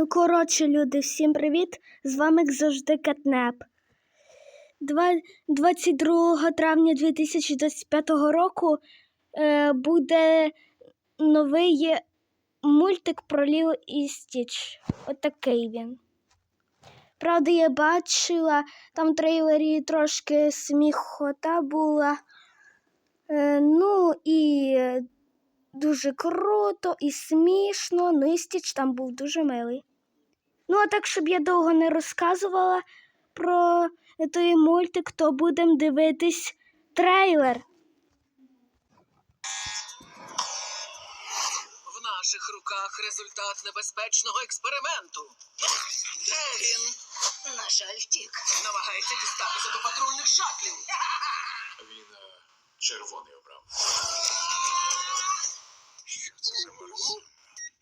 Ну, коротше, люди, всім привіт! З вами, як завжди, Кетнеп. 22 травня 2025 року е, буде новий мультик про Ліо і Стіч. Отакий він. Правда, я бачила, там в трейлері трошки сміхота була. Е, ну і дуже круто і смішно. Ну і Стіч там був дуже милий. Ну, а так, щоб я довго не розказувала про той мультик, то будемо дивитись трейлер. В наших руках результат небезпечного експерименту. Де він? На жаль, втік. Намагається дістатися до патрульних шатлів. Він е, червоний обрав. Що це за мерзенна,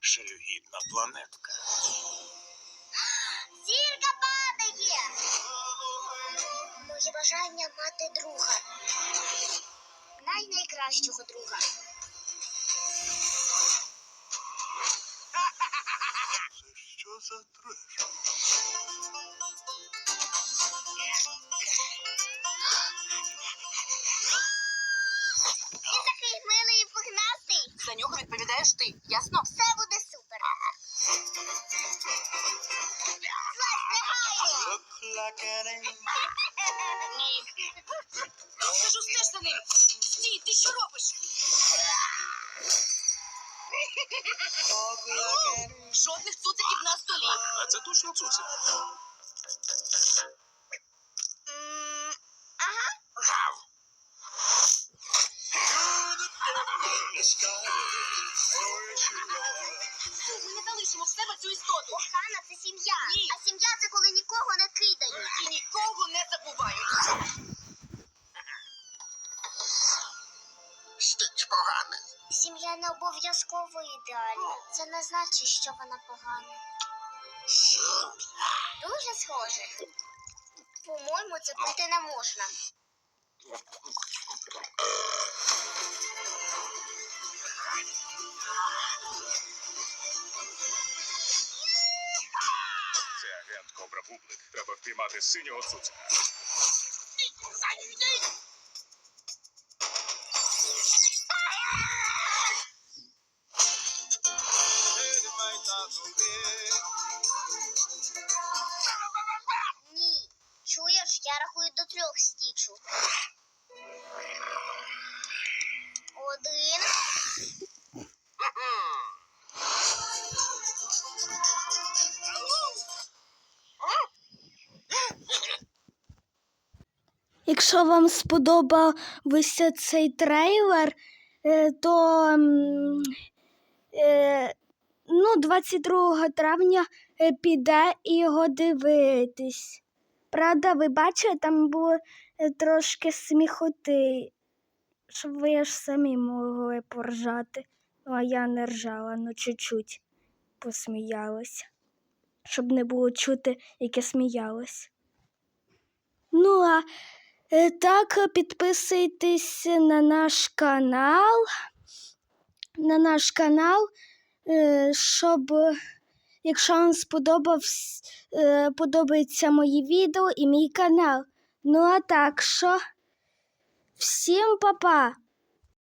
жалюгідна планетка? Бажання мати друга. Най-найкращого друга. Це що за треш? Він такий милий і пухнастий. За нього відповідаєш ти, ясно? Все буде супер. Злазь негайно. Ні. Кажу, стеж за ним. Стій, ти що робиш? Жодних цуциків на столі. А це точно цуцик? М, Ага. Ми не залишимо в себе цю істоту. Охана це сім'я. Ні. А сім'я це коли нікого не кидають. Сім'я не обов'язково ідеальна. Це не значить, що вона погана. Дуже схоже. По-моєму, це пити не можна. Це агент Кобра Бублик. Треба впіймати синього цуцика. Трьох стічу. Один. Якщо вам сподобався цей трейлер, е, то е, ну, 22 травня е, піде і його дивитись. Правда, ви бачили, там було е, трошки сміхоти, щоб ви ж самі могли поржати. Ну, а я не ржала, ну чуть-чуть посміялася, щоб не було чути, як я. Ну, а Е, Так, підписуйтесь на наш канал, на наш канал, е, щоб, якщо вам сподобавсь, е, подобається мої відео і мій канал. Ну а так що, всім па-па!